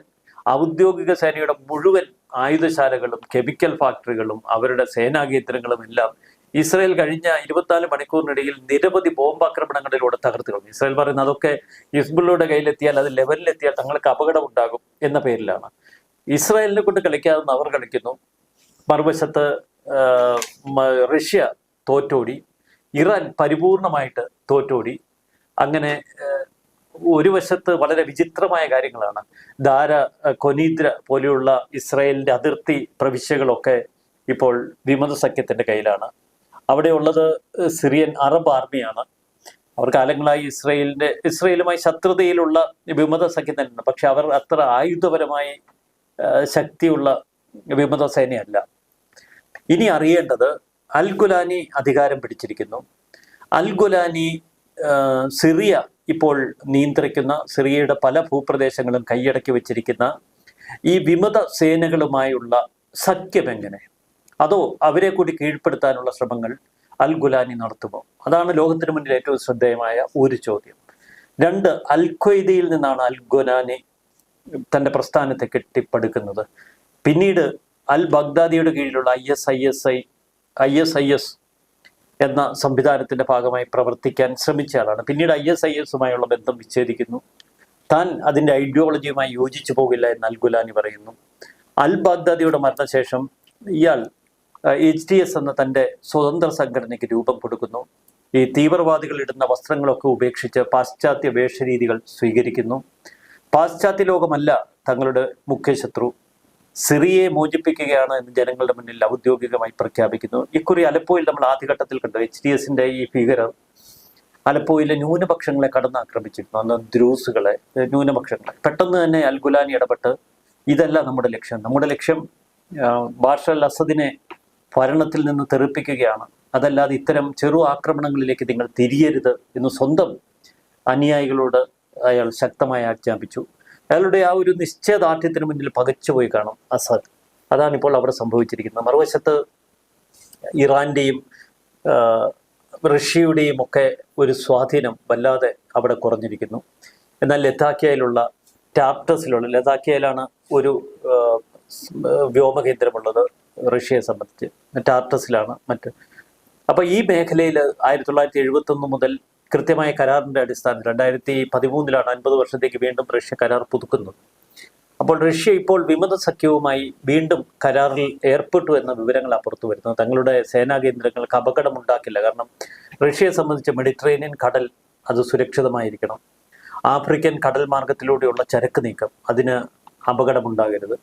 ഔദ്യോഗിക സേനയുടെ മുഴുവൻ ആയുധശാലകളും കെമിക്കൽ ഫാക്ടറികളും അവരുടെ സേനാകേന്ദ്രങ്ങളും എല്ലാം ഇസ്രായേൽ കഴിഞ്ഞ ഇരുപത്തിനാല് മണിക്കൂറിനിടയിൽ നിരവധി ബോംബാക്രമണങ്ങളിലൂടെ തകർത്ത് കളഞ്ഞു. ഇസ്രയേൽ പറയുന്നത് അതൊക്കെ ഹിസ്ബുള്ളയുടെ കയ്യിലെത്തിയാൽ അത് ലെവലിലെത്തിയാൽ തങ്ങൾക്ക് അപകടം ഉണ്ടാകും എന്ന പേരിലാണ്. ഇസ്രായേലിനെ കൊണ്ട് കളിക്കാതെന്ന് അവർ കളിക്കുന്നു. മറുവശത്ത് റഷ്യ തോറ്റോടി ഇറാൻ പരിപൂർണമായിട്ട് തോറ്റോടി. അങ്ങനെ ഒരു വശത്ത് വളരെ വിചിത്രമായ കാര്യങ്ങളാണ്. ധാര കൊനീദ്ര പോലെയുള്ള ഇസ്രായേലിന്റെ അതിർത്തി പ്രവിശ്യകളൊക്കെ ഇപ്പോൾ വിമത സഖ്യത്തിന്റെ കയ്യിലാണ്. അവിടെയുള്ളത് സിറിയൻ അറബ് ആർമിയാണ്. അവർ കാലങ്ങളായി ഇസ്രയേലിന്റെ ഇസ്രയേലുമായി ശത്രുതയിലുള്ള വിമത സഖ്യം തന്നെയാണ് പക്ഷെ അവർ അത്ര ആയുധപരമായി ശക്തിയുള്ള വിമത സേനയല്ല ഇനി അറിയേണ്ടത് അൽ ഗുലാനി അധികാരം പിടിച്ചിരിക്കുന്നു. അൽ ഗുലാനി സിറിയ ഇപ്പോൾ നിയന്ത്രിക്കുന്ന സിറിയയുടെ പല ഭൂപ്രദേശങ്ങളും കൈയടക്കി വെച്ചിരിക്കുന്ന ഈ വിമത സേനകളുമായുള്ള സഖ്യം എങ്ങനെ അതോ അവരെ കൂടി കീഴ്പ്പെടുത്താനുള്ള ശ്രമങ്ങൾ അൽ ഗുലാനി നടത്തുമോ? അതാണ് ലോകത്തിന് മുന്നിൽ ഏറ്റവും ശ്രദ്ധേയമായ ഒരു ചോദ്യം. രണ്ട് അൽ ഖ്വയ്ദയിൽ നിന്നാണ് അൽ ഗുലാനി തന്റെ പ്രസ്ഥാനത്തെ കെട്ടിപ്പടുക്കുന്നത്. പിന്നീട് അൽ ബഗ്ദാദിയുടെ കീഴിലുള്ള I S I S I I S I S എന്ന സംവിധാനത്തിന്റെ ഭാഗമായി പ്രവർത്തിക്കാൻ ശ്രമിച്ച ആളാണ്. പിന്നീട് ഐ എസ് ഐ എസുമായുള്ള ബന്ധം വിച്ഛേദിക്കുന്നു. താൻ അതിന്റെ ഐഡിയോളജിയുമായി യോജിച്ചു പോകില്ല എന്ന് അൽ ഗുലാനി പറയുന്നു. അൽ ബാഗ്ദാദിയുടെ മരണശേഷം ഇയാൾ എച്ച് ഡി എസ് എന്ന തന്റെ സ്വതന്ത്ര സംഘടനയ്ക്ക് രൂപം കൊടുക്കുന്നു. ഈ തീവ്രവാദികൾ ഇടുന്ന വസ്ത്രങ്ങളൊക്കെ ഉപേക്ഷിച്ച് പാശ്ചാത്യ വേഷരീതികൾ സ്വീകരിക്കുന്നു. പാശ്ചാത്യ ലോകമല്ല തങ്ങളുടെ മുഖ്യ ശത്രു. സിറിയയെ മോചിപ്പിക്കുകയാണ് എന്ന് ജനങ്ങളുടെ മുന്നിൽ ഔദ്യോഗികമായി പ്രഖ്യാപിക്കുന്നു. ഇക്കുറി അലപ്പോയിൽ നമ്മൾ ആദ്യഘട്ടത്തിൽ കണ്ടു എച്ച് ഡി എസിന്റെ ഈ ഭീകരർ അലപ്പോയിലെ ന്യൂനപക്ഷങ്ങളെ കടന്നാക്രമിച്ചിരുന്നു. അന്ന് ദ്രൂസുകളെ ന്യൂനപക്ഷങ്ങളെ. പെട്ടെന്ന് തന്നെ അൽഗുലാനി ഇടപെട്ട് ഇതല്ല നമ്മുടെ ലക്ഷ്യം. നമ്മുടെ ലക്ഷ്യം ബാഷൽ അസദിനെ ഭരണത്തിൽ നിന്ന് തെറിപ്പിക്കുകയാണ്. അതല്ലാതെ ഇത്തരം ചെറു ആക്രമണങ്ങളിലേക്ക് നിങ്ങൾ തിരിയരുത് എന്ന് സ്വന്തം അനുയായികളോട് അയാൾ ശക്തമായി ആജ്ഞാപിച്ചു. അയാളുടെ ആ ഒരു നിശ്ചയദാർഢ്യത്തിന് മുന്നിൽ പകച്ചുപോയി കാണും അസാദ്. അതാണിപ്പോൾ അവിടെ സംഭവിച്ചിരിക്കുന്നത്. മറുവശത്ത് ഇറാന്റെയും റഷ്യയുടെയും ഒക്കെ ഒരു സ്വാധീനം വല്ലാതെ അവിടെ കുറഞ്ഞിരിക്കുന്നു. എന്നാൽ ലതാക്കിയയിലുള്ള ടാപ്റ്റസിലുള്ള ലതാക്കിയയിലാണ് ഒരു വ്യോമകേന്ദ്രമുള്ളത്. റഷ്യയെ സംബന്ധിച്ച് ടാർട്ടസിലാണ് മറ്റ്. അപ്പോൾ ഈ മേഖലയിൽ ആയിരത്തി തൊള്ളായിരത്തി എഴുപത്തി ഒന്ന് മുതൽ കൃത്യമായ കരാറിന്റെ അടിസ്ഥാനത്തിൽ രണ്ടായിരത്തി പതിമൂന്നിലാണ് അൻപത് വർഷത്തേക്ക് വീണ്ടും റഷ്യ കരാർ പുതുക്കുന്നത്. അപ്പോൾ റഷ്യ ഇപ്പോൾ വിമത സഖ്യവുമായി വീണ്ടും കരാറിൽ ഏർപ്പെട്ടു എന്ന വിവരങ്ങളാണ് പുറത്തു വരുന്നത്. തങ്ങളുടെ സേനാ കേന്ദ്രങ്ങൾക്ക് അപകടമുണ്ടാക്കില്ല. കാരണം റഷ്യയെ സംബന്ധിച്ച് മെഡിറ്ററേനിയൻ കടൽ അത് സുരക്ഷിതമായിരിക്കണം. ആഫ്രിക്കൻ കടൽ മാർഗത്തിലൂടെയുള്ള ചരക്ക് നീക്കം അതിന് അപകടമുണ്ടാകരുത്.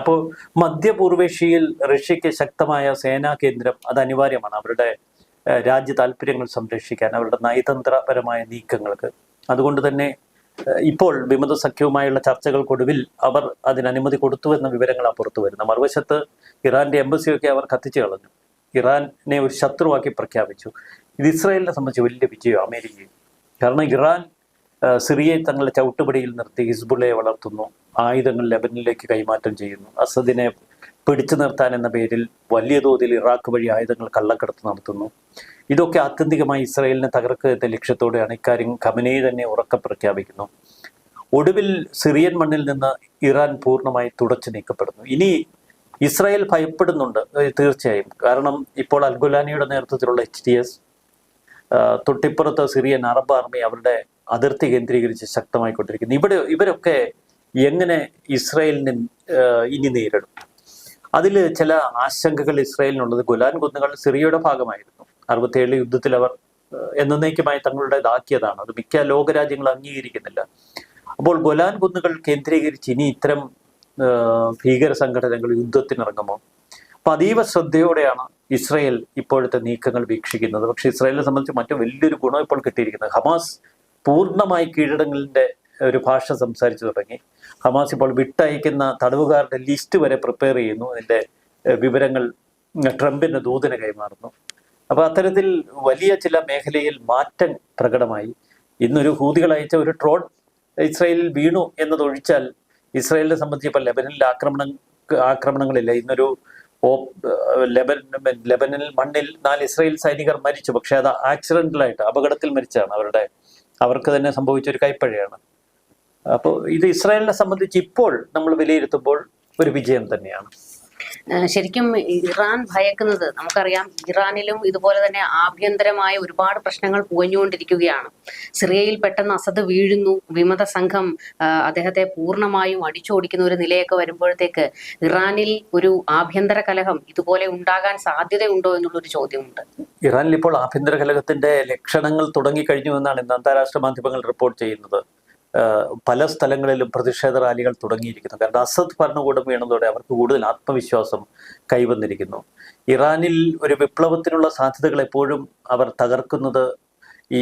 അപ്പോൾ മധ്യപൂർവേഷ്യയിൽ റഷ്യക്ക് ശക്തമായ സേനാ കേന്ദ്രം അത് അനിവാര്യമാണ്. അവരുടെ രാജ്യ താല്പര്യങ്ങൾ സംരക്ഷിക്കാൻ അവരുടെ നയതന്ത്രപരമായ നീക്കങ്ങൾക്ക്. അതുകൊണ്ട് തന്നെ ഇപ്പോൾ വിമത സഖ്യവുമായുള്ള ചർച്ചകൾക്കൊടുവിൽ അവർ അതിന് അനുമതി കൊടുത്തു എന്ന വിവരങ്ങളാണ് പുറത്തു വരുന്നത്. മറുവശത്ത് ഇറാന്റെ എംബസിയൊക്കെ അവർ കത്തിച്ചു കളഞ്ഞു. ഇറാനെ ഒരു ശത്രുവാക്കി പ്രഖ്യാപിച്ചു. ഇത് ഇസ്രായേലിനെ സംബന്ധിച്ച് വലിയ വിജയം അമേരിക്കയും. കാരണം ഇറാൻ സിറിയയെ തങ്ങളുടെ ചവിട്ടുപടിയിൽ നിർത്തി ഹിസ്ബുള്ളയെ വളർത്തുന്നു. ആയുധങ്ങൾ ലെബനിലേക്ക് കൈമാറ്റം ചെയ്യുന്നു. അസദിനെ പിടിച്ചു നിർത്താൻ എന്ന പേരിൽ വലിയ തോതിൽ ഇറാഖ് വഴി ആയുധങ്ങൾ കള്ളക്കടത്ത് നടത്തുന്നു. ഇതൊക്കെ ആത്യന്തികമായി ഇസ്രായേലിനെ തകർക്കുക എന്ന ലക്ഷ്യത്തോടെയാണ് ഇക്കാര്യം ഖമനയെ തന്നെ ഉറക്കം പ്രഖ്യാപിക്കുന്നു. ഒടുവിൽ സിറിയൻ മണ്ണിൽ നിന്ന് ഇറാൻ പൂർണമായി തുടച്ചു നീക്കപ്പെടുന്നു. ഇനി ഇസ്രായേൽ ഭയപ്പെടുന്നുണ്ട് തീർച്ചയായും. കാരണം ഇപ്പോൾ അൽഗുലാനിയുടെ നേതൃത്വത്തിലുള്ള എച്ച് ഡി എസ് തൊട്ടിപ്പുറത്ത് സിറിയൻ അറബ് ആർമി അവരുടെ അതിർത്തി കേന്ദ്രീകരിച്ച് ശക്തമായിക്കൊണ്ടിരിക്കുന്നു. ഇവിടെ ഇവരൊക്കെ എങ്ങനെ ഇസ്രയേലിനെ ഇനി നേരിടും? അതിൽ ചില ആശങ്കകൾ ഇസ്രയേലിനുള്ളത്. ഗുലാൻ കുന്നുകൾ സിറിയയുടെ ഭാഗമായിരുന്നു. അറുപത്തിയേഴ് യുദ്ധത്തിൽ അവർ എന്നേക്കുമായി തങ്ങളുടേതാക്കിയതാണ് അത് മിക്ക ലോകരാജ്യങ്ങൾ അംഗീകരിക്കുന്നില്ല. അപ്പോൾ ഗൊലാൻ കുന്നുകൾ കേന്ദ്രീകരിച്ച് ഇനി ഇത്തരം ഭീകര സംഘടനകൾ യുദ്ധത്തിനിറങ്ങുമോ? അപ്പൊ അതീവ ശ്രദ്ധയോടെയാണ് ഇസ്രയേൽ ഇപ്പോഴത്തെ നീക്കങ്ങൾ വീക്ഷിക്കുന്നത്. പക്ഷെ ഇസ്രയേലിനെ സംബന്ധിച്ച് മറ്റു വലിയൊരു ഗുണം ഇപ്പോൾ കിട്ടിയിരിക്കുന്നത്. ഹമാസ് പൂർണമായി കീഴടങ്ങലിന്റെ ഒരു ഭാഷ സംസാരിച്ചു തുടങ്ങി. ഹമാസ് ഇപ്പോൾ വിട്ടയക്കുന്ന തടവുകാരുടെ ലിസ്റ്റ് വരെ പ്രിപ്പയർ ചെയ്യുന്നു. അതിന്റെ വിവരങ്ങൾ ട്രംപിന്റെ ദൂതന് കൈമാറുന്നു. അപ്പോൾ അത്തരത്തിൽ വലിയ ചില മേഖലയിൽ മാറ്റം പ്രകടമായി. ഇന്നൊരു ഹൂതികൾ അയച്ച ഒരു ട്രോൺ ഇസ്രായേലിൽ വീണു എന്നതൊഴിച്ചാൽ ഇസ്രായേലിനെ സംബന്ധിച്ച് ഇപ്പോൾ ലെബനിൽ ആക്രമണം ആക്രമണങ്ങളില്ല. ഇന്നൊരു ലെബൻ ലെബനിൽ മണ്ണിൽ നാല് ഇസ്രായേൽ സൈനികർ മരിച്ചു. പക്ഷേ അത് ആക്സിഡന്റലായിട്ട് അപകടത്തിൽ മരിച്ചാണ് അവരുടെ അവർക്ക് തന്നെ സംഭവിച്ച ഒരു കൈപ്പഴയാണ്. അപ്പോൾ ഇത് ഇസ്രായേലിനെ സംബന്ധിച്ച് ഇപ്പോൾ നമ്മൾ വിലയിരുത്തുമ്പോൾ ഒരു വിജയം തന്നെയാണ്. ശരിക്കും ഇറാൻ ഭയക്കുന്നത് നമുക്കറിയാം ഇറാനിലും ഇതുപോലെ തന്നെ ആഭ്യന്തരമായ ഒരുപാട് പ്രശ്നങ്ങൾ പുകഞ്ഞുകൊണ്ടിരിക്കുകയാണ്. സിറിയയിൽ പെട്ടെന്ന് അസദ് വീഴുന്നു വിമത സംഘം അദ്ദേഹത്തെ പൂർണമായും അടിച്ചോടിക്കുന്ന ഒരു നിലയൊക്കെ വരുമ്പോഴത്തേക്ക് ഇറാനിൽ ഒരു ആഭ്യന്തര കലഹം ഇതുപോലെ ഉണ്ടാകാൻ സാധ്യതയുണ്ടോ എന്നുള്ളൊരു ചോദ്യമുണ്ട്. ഇറാനിൽ ഇപ്പോൾ ആഭ്യന്തര കലഹത്തിന്റെ ലക്ഷണങ്ങൾ തുടങ്ങിക്കഴിഞ്ഞു എന്നാണ് ഇന്ന് അന്താരാഷ്ട്ര മാധ്യമങ്ങൾ റിപ്പോർട്ട് ചെയ്യുന്നത്. പല സ്ഥലങ്ങളിലും പ്രതിഷേധ റാലികൾ തുടങ്ങിയിരിക്കുന്നു. കാരണം അസദ് ഭരണകൂടം വീണതോടെ അവർക്ക് കൂടുതൽ ആത്മവിശ്വാസം കൈവന്നിരിക്കുന്നു. ഇറാനിൽ ഒരു വിപ്ലവത്തിനുള്ള സാധ്യതകൾ എപ്പോഴും അവർ തകർക്കുന്നത് ഈ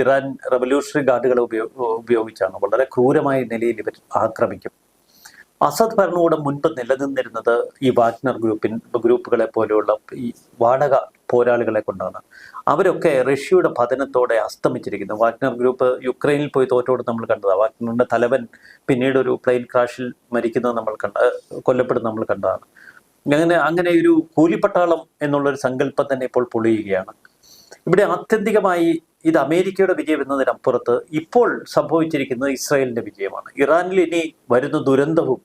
ഇറാൻ റവല്യൂഷണറി ഗാർഡുകളെ ഉപയോ ഉപയോഗിച്ചാണ്. വളരെ ക്രൂരമായ നിലയിൽ ഇവർ ആക്രമിക്കും. അസദ് ഭരണകൂടം മുൻപ് നിലനിന്നിരുന്നത് ഈ വാഗ്നർ ഗ്രൂപ്പിൻ ഗ്രൂപ്പുകളെ പോലെയുള്ള ഈ വാടക പോരാളികളെ കൊണ്ടാണ്. അവരൊക്കെ റഷ്യയുടെ പതനത്തോടെ അസ്തമിച്ചിരിക്കുന്നു. വാഗ്നർ ഗ്രൂപ്പ് യുക്രൈനിൽ പോയി തോറ്റോട് നമ്മൾ കണ്ടതാണ് വാഗ്നറിന്റെ തലവൻ പിന്നീട് ഒരു പ്ലെയിൻ ക്രാഷിൽ മരിക്കുന്നത് നമ്മൾ കണ്ട കൊല്ലപ്പെടുന്നത് നമ്മൾ കണ്ടതാണ്. അങ്ങനെ അങ്ങനെ ഒരു കൂലിപ്പട്ടാളം എന്നുള്ളൊരു സങ്കല്പം തന്നെ ഇപ്പോൾ പൊളിയുകയാണ്. ഇവിടെ ആത്യന്തികമായി ഇത് അമേരിക്കയുടെ വിജയം എന്നതിനപ്പുറത്ത് ഇപ്പോൾ സംഭവിച്ചിരിക്കുന്നത് ഇസ്രായേലിന്റെ വിജയമാണ്. ഇറാനിൽ ഇനി വരുന്ന ദുരന്തവും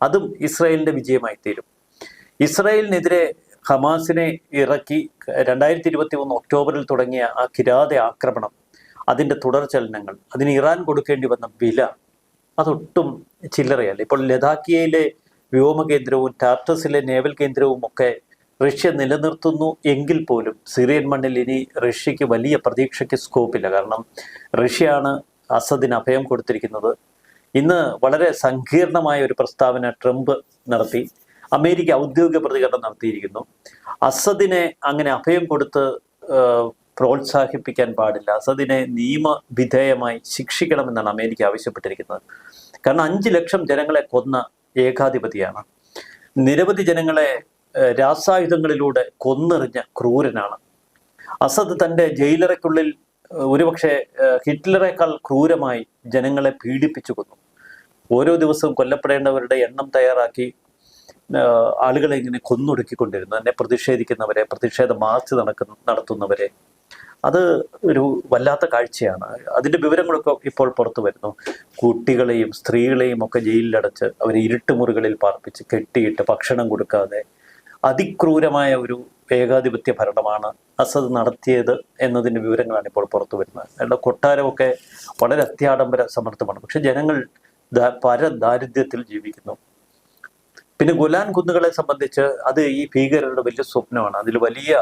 അതും ഇസ്രായേലിന്റെ വിജയമായി തീരും ഇസ്രായേലിനെതിരെ ഹമാസിനെ ഇറക്കി രണ്ടായിരത്തി ഇരുപത്തി ഒന്ന് ഒക്ടോബറിൽ തുടങ്ങിയ ആ കിരാത ആക്രമണം അതിന്റെ തുടർചലനങ്ങൾ അതിന് ഇറാൻ കൊടുക്കേണ്ടി വന്ന വില അതൊട്ടും ചില്ലറയല്ല. ഇപ്പോൾ ലഡാക്കിയയിലെ വ്യോമ കേന്ദ്രവും ടാർട്ടസിലെ നേവൽ കേന്ദ്രവും ഒക്കെ റഷ്യ നിലനിർത്തുന്നു എങ്കിൽ പോലും സിറിയൻ മണ്ണിൽ ഇനി റഷ്യക്ക് വലിയ പ്രതീക്ഷയ്ക്ക് സ്കോപ്പില്ല കാരണം റഷ്യയാണ് അസദിന് അഭയം കൊടുത്തിരിക്കുന്നത് ഇന്ന് വളരെ സങ്കീർണമായ ഒരു പ്രസ്താവന ട്രംപ് നടത്തി അമേരിക്ക ഔദ്യോഗിക പ്രതികരണം നടത്തിയിരിക്കുന്നു. അസദിനെ അങ്ങനെ അഭയം കൊടുത്ത് പ്രോത്സാഹിപ്പിക്കാൻ പാടില്ല. അസദിനെ നിയമവിധേയമായി ശിക്ഷിക്കണമെന്നാണ് അമേരിക്ക ആവശ്യപ്പെട്ടിരിക്കുന്നത്. കാരണം അഞ്ച് ലക്ഷം ജനങ്ങളെ കൊന്ന ഏകാധിപതിയാണ്. നിരവധി ജനങ്ങളെ രാസായുധങ്ങളിലൂടെ കൊന്നെറിഞ്ഞ ക്രൂരനാണ്. അസദ് തന്റെ ജയിലറയ്ക്കുള്ളിൽ ഒരുപക്ഷെ ഹിറ്റ്ലറേക്കാൾ ക്രൂരമായി ജനങ്ങളെ പീഡിപ്പിച്ചു കൊന്നു. ഓരോ ദിവസവും കൊല്ലപ്പെടേണ്ടവരുടെ എണ്ണം തയ്യാറാക്കി ആളുകളെ ഇങ്ങനെ കൊന്നൊടുക്കിക്കൊണ്ടിരുന്നു. എന്നെ പ്രതിഷേധിക്കുന്നവരെ പ്രതിഷേധ മാർച്ച് നടക്കുന്ന നടത്തുന്നവരെ. അത് ഒരു വല്ലാത്ത കാഴ്ചയാണ്. അതിന്റെ വിവരങ്ങളൊക്കെ ഇപ്പോൾ പുറത്തു വരുന്നു. കുട്ടികളെയും സ്ത്രീകളെയും ഒക്കെ ജയിലിലടച്ച് അവരെ ഇരുട്ടുമുറികളിൽ പാർപ്പിച്ച് കെട്ടിയിട്ട് ഭക്ഷണം കൊടുക്കാതെ അതിക്രൂരമായ ഒരു ഏകാധിപത്യ ഭരണമാണ് അസദ് നടത്തിയത് എന്നതിന്റെ വിവരങ്ങളാണ് ഇപ്പോൾ പുറത്തു വരുന്നത്. അയാളുടെ കൊട്ടാരമൊക്കെ വളരെ അത്യാഡംബര സമർത്ഥമാണ്. പക്ഷെ ജനങ്ങൾ പരദാരിദ്ര്യത്തിൽ ജീവിക്കുന്നു. പിന്നെ ഗുലാൻ കുന്നുകളെ സംബന്ധിച്ച് അത് ഈ ഭീകരരുടെ വലിയ സ്വപ്നമാണ്. അതിൽ വലിയ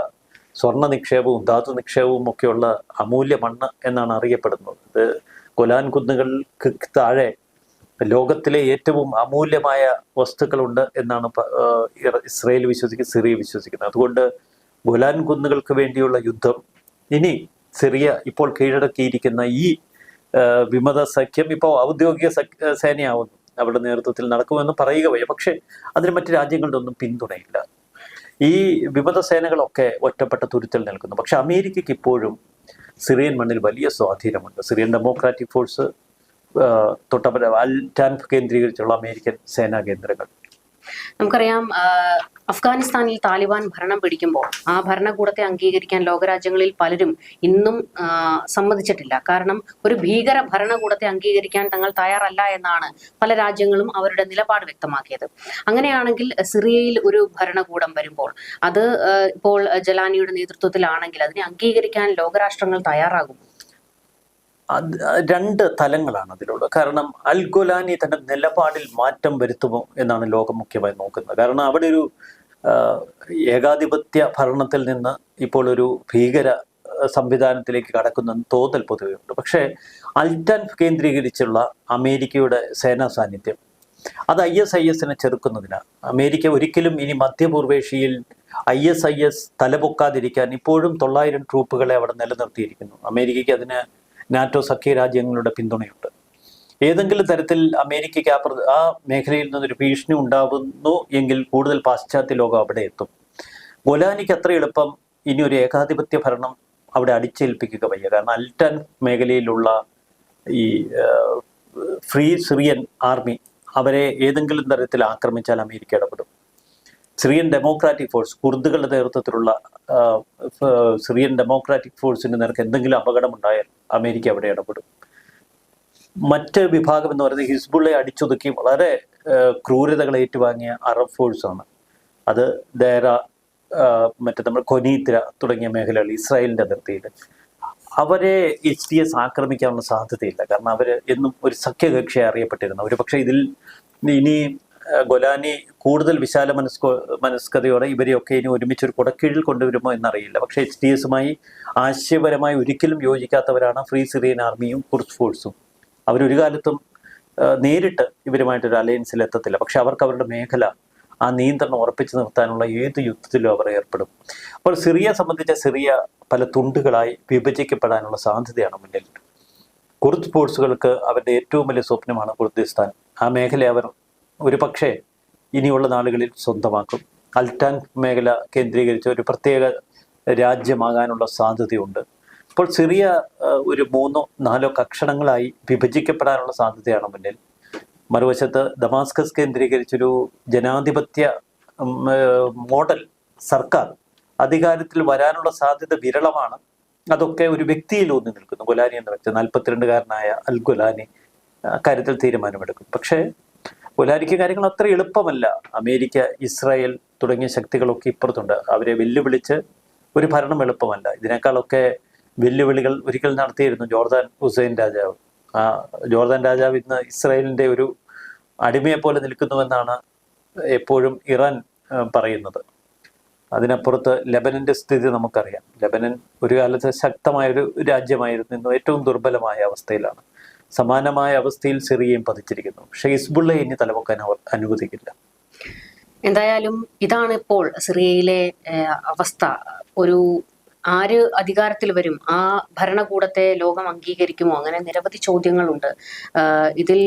സ്വർണ നിക്ഷേപവും ധാതു നിക്ഷേപവും ഒക്കെയുള്ള അമൂല്യ മണ്ണ് എന്നാണ് അറിയപ്പെടുന്നത്. ഇത് ഗുലാൻ കുന്നുകൾക്ക് താഴെ ലോകത്തിലെ ഏറ്റവും അമൂല്യമായ വസ്തുക്കളുണ്ട് എന്നാണ് ഇസ്രയേൽ വിശ്വസിക്കുന്നത് സിറിയ വിശ്വസിക്കുന്നത്. അതുകൊണ്ട് ഗുലാൻ കുന്നുകൾക്ക് വേണ്ടിയുള്ള യുദ്ധം ഇനി സിറിയ ഇപ്പോൾ കീഴടക്കിയിരിക്കുന്ന ഈ വിമത സഖ്യം ഇപ്പോൾ ഔദ്യോഗിക സേനയാവുന്നു അവരുടെ നേതൃത്വത്തിൽ നടക്കുമെന്ന് പറയുക വയ്യ. പക്ഷേ അതിന് മറ്റു രാജ്യങ്ങളുടെ ഒന്നും പിന്തുണയില്ല. ഈ വിമത സേനകളൊക്കെ ഒറ്റപ്പെട്ട തുരുത്തിൽ നിൽക്കുന്നു. പക്ഷെ അമേരിക്കയ്ക്ക് ഇപ്പോഴും സിറിയൻ മണ്ണിൽ വലിയ സ്വാധീനമുണ്ട്. സിറിയൻ ഡെമോക്രാറ്റിക് ഫോഴ്സ് തൊട്ടപ്പുറ അൽ ടാൻഫ് കേന്ദ്രീകരിച്ചുള്ള അമേരിക്കൻ സേനാ കേന്ദ്രങ്ങൾ. നമുക്കറിയാം അഫ്ഗാനിസ്ഥാനിൽ താലിബാൻ ഭരണം പിടിക്കുമ്പോൾ ആ ഭരണകൂടത്തെ അംഗീകരിക്കാൻ ലോകരാജ്യങ്ങളിൽ പലരും ഇന്നും സമ്മതിച്ചിട്ടില്ല. കാരണം ഒരു ഭീകര ഭരണകൂടത്തെ അംഗീകരിക്കാൻ തങ്ങൾ തയ്യാറല്ല എന്നാണ് പല രാജ്യങ്ങളും അവരുടെ നിലപാട് വ്യക്തമാക്കിയത്. അങ്ങനെയാണെങ്കിൽ സിറിയയിൽ ഒരു ഭരണകൂടം വരുമ്പോൾ അത് ഇപ്പോൾ ജലാനിയുടെ നേതൃത്വത്തിലാണെങ്കിൽ അതിനെ അംഗീകരിക്കാൻ ലോകരാഷ്ട്രങ്ങൾ തയ്യാറാകും രണ്ട് തലങ്ങളാണ് അതിലുള്ളത്. കാരണം അൽ ഗുലാനി തന്റെ നിലപാടിൽ മാറ്റം വരുത്തുമോ എന്നാണ് ലോകം മുഖ്യമായി നോക്കുന്നത്. കാരണം അവിടെ ഒരു ഏകാധിപത്യ ഭരണത്തിൽ നിന്ന് ഇപ്പോൾ ഒരു ഭീകര സംവിധാനത്തിലേക്ക് കടക്കുന്ന തോന്നൽ പൊതുവെയുണ്ട് പക്ഷേ അൽറ്റാൻ കേന്ദ്രീകരിച്ചുള്ള അമേരിക്കയുടെ സേനാ സാന്നിധ്യം അത് ഐ എസ് ഐ എസിനെ ചെറുക്കുന്നതിനാണ് അമേരിക്ക ഒരിക്കലും ഇനി മധ്യപൂർവേഷ്യയിൽ ഐ എസ് ഐ എസ് തലപൊക്കാതിരിക്കാൻ ഇപ്പോഴും തൊള്ളായിരം ട്രൂപ്പുകളെ അവിടെ നിലനിർത്തിയിരിക്കുന്നു. അമേരിക്കയ്ക്ക് അതിന് നാറ്റോ സഖ്യ രാജ്യങ്ങളുടെ പിന്തുണയുണ്ട്. ഏതെങ്കിലും തരത്തിൽ അമേരിക്കയ്ക്ക് ആ ആ മേഖലയിൽ നിന്നൊരു ഭീഷണി ഉണ്ടാകുന്നു എങ്കിൽ കൂടുതൽ പാശ്ചാത്യ ലോകം അവിടെ എത്തും. ഗൊലാനിക്ക് അത്ര എളുപ്പം ഇനി ഒരു ഏകാധിപത്യ ഭരണം അവിടെ അടിച്ചേൽപ്പിക്കുക വയ്യ. കാരണം അൽറ്റൻ മേഖലയിലുള്ള ഈ ഫ്രീ സിറിയൻ ആർമി അവരെ ഏതെങ്കിലും തരത്തിൽ ആക്രമിച്ചാൽ അമേരിക്ക ഇടപെടും. സിറിയൻ ഡെമോക്രാറ്റിക് ഫോഴ്സ് കുർദുകളുടെ നേതൃത്വത്തിലുള്ള സിറിയൻ ഡെമോക്രാറ്റിക് ഫോഴ്സിന് നിരക്ക് എന്തെങ്കിലും അപകടം ഉണ്ടായാൽ അമേരിക്ക അവിടെ ഇടപെടും. മറ്റ് വിഭാഗം എന്ന് പറയുന്നത് ഹിസ്ബുള്ളെ അടിച്ചൊതുക്കി വളരെ ക്രൂരതകൾ ഏറ്റുവാങ്ങിയ അറബ് ഫോഴ്സാണ്. അത് ആ, മറ്റേ നമ്മൾ കൊനീത്ര തുടങ്ങിയ മേഖലകൾ ഇസ്രായേലിന്റെ അതിർത്തിയിൽ. അവരെ എച്ച് ഡി എസ് ആക്രമിക്കാനുള്ള സാധ്യതയില്ല. കാരണം അവർ എന്നും ഒരു സഖ്യകക്ഷിയെ അറിയപ്പെട്ടിരുന്നു. ഒരു പക്ഷേ ഇതിൽ ഇനി ഗൊലാനി കൂടുതൽ വിശാല മനസ്കോ മനസ്കതയോടെ ഇവരെയൊക്കെ ഇനി ഒരുമിച്ച് ഒരു കുടക്കീഴിൽ കൊണ്ടുവരുമോ എന്നറിയില്ല. പക്ഷേ എച്ച് ഡി എസുമായി ആശയപരമായി ഒരിക്കലും യോജിക്കാത്തവരാണ് ഫ്രീ സിറിയൻ ആർമിയും കുർസ് ഫോഴ്സും അവരൊരു കാലത്തും നേരിട്ട് ഇവരുമായിട്ടൊരു അലയൻസിൽ എത്തത്തില്ല. പക്ഷെ അവർക്ക് അവരുടെ മേഖല ആ നിയന്ത്രണം ഉറപ്പിച്ചു നിർത്താനുള്ള ഏത് യുദ്ധത്തിലും അവർ ഏർപ്പെടും. അപ്പോൾ സിറിയ സംബന്ധിച്ച സിറിയ പല തുണ്ടുകളായി വിഭജിക്കപ്പെടാനുള്ള സാധ്യതയാണ് മുന്നിൽ. കുർദ് ഫോഴ്സുകൾക്ക് അവരുടെ ഏറ്റവും വലിയ സ്വപ്നമാണ് കുർദിസ്ഥാൻ ആ മേഖല അവർ ഒരു പക്ഷേ ഇനിയുള്ള നാളുകളിൽ സ്വന്തമാക്കും. അൽറ്റാൻ മേഖല കേന്ദ്രീകരിച്ച ഒരു പ്രത്യേക രാജ്യമാകാനുള്ള സാധ്യതയുണ്ട്. ഇപ്പോൾ സിറിയ ഒരു മൂന്നോ നാലോ കക്ഷണങ്ങളായി വിഭജിക്കപ്പെടാനുള്ള സാധ്യതയാണ് മുന്നിൽ. മറുവശത്ത് ദമാസ്കസ് കേന്ദ്രീകരിച്ചൊരു ജനാധിപത്യ മോഡൽ സർക്കാർ അധികാരത്തിൽ വരാനുള്ള സാധ്യത വിരളമാണ്. അതൊക്കെ ഒരു വ്യക്തിയിൽ ഊന്നി നിൽക്കുന്നു. ഗുലാനി എന്ന് വെച്ചാൽ നാൽപ്പത്തിരണ്ടുകാരനായ അൽ ഗുലാനി കാര്യത്തിൽ തീരുമാനമെടുക്കും. പക്ഷേ ഗുലാനിക്ക് കാര്യങ്ങൾ അത്ര എളുപ്പമല്ല. അമേരിക്ക ഇസ്രായേൽ തുടങ്ങിയ ശക്തികളൊക്കെ ഇപ്പുറത്തുണ്ട്. അവരെ വെല്ലുവിളിച്ച് ഒരു ഭരണം എളുപ്പമല്ല. ഇതിനേക്കാളൊക്കെ വെല്ലുവിളികൾ ഒരിക്കൽ നടത്തിയിരുന്നു ജോർദാൻ ഹുസൈൻ രാജാവ്. ആ ജോർദാൻ രാജാവ് ഇന്ന് ഇസ്രായേലിന്റെ ഒരു അടിമയെ പോലെ നിൽക്കുന്നുവെന്നാണ് എപ്പോഴും ഇറാൻ പറയുന്നത്. അതിനപ്പുറത്ത് ലെബനന്റെ സ്ഥിതി നമുക്കറിയാം. ലബനൻ ഒരു കാലത്ത് ശക്തമായൊരു രാജ്യമായിരുന്നു. ഇന്ന് ഏറ്റവും ദുർബലമായ അവസ്ഥയിലാണ്. സമാനമായ അവസ്ഥയിൽ സിറിയയും പതിച്ചിരിക്കുന്നു. പക്ഷേ ഹിസ്ബുള്ളയെ ഇനി തലപൊക്കാൻ അവർ അനുവദിക്കില്ല. എന്തായാലും ഇതാണ് ഇപ്പോൾ സിറിയയിലെ അവസ്ഥ. ഒരു ആര് അധികാരത്തിൽ വരും? ആ ഭരണകൂടത്തെ ലോകം അംഗീകരിക്കുമോ? അങ്ങനെ നിരവധി ചോദ്യങ്ങളുണ്ട്. ഇതിൽ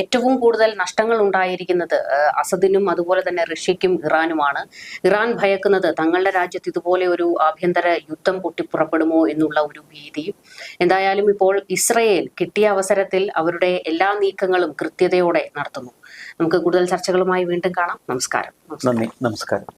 ഏറ്റവും കൂടുതൽ നഷ്ടങ്ങൾ ഉണ്ടായിരിക്കുന്നത് അസദിനും അതുപോലെ തന്നെ റഷ്യയ്ക്കും ഇറാനുമാണ്. ഇറാൻ ഭയക്കുന്നത് തങ്ങളുടെ രാജ്യത്ത് ഇതുപോലെ ഒരു ആഭ്യന്തര യുദ്ധം പൊട്ടിപ്പുറപ്പെടുമോ എന്നുള്ള ഒരു ഭീതി എന്തായാലും ഇപ്പോൾ ഇസ്രയേൽ കിട്ടിയ അവസരത്തിൽ അവരുടെ എല്ലാ നീക്കങ്ങളും കൃത്യതയോടെ നടത്തുന്നു. നമുക്ക് കൂടുതൽ ചർച്ചകളുമായി വീണ്ടും കാണാം. നമസ്കാരം. നന്ദി. നമസ്കാരം.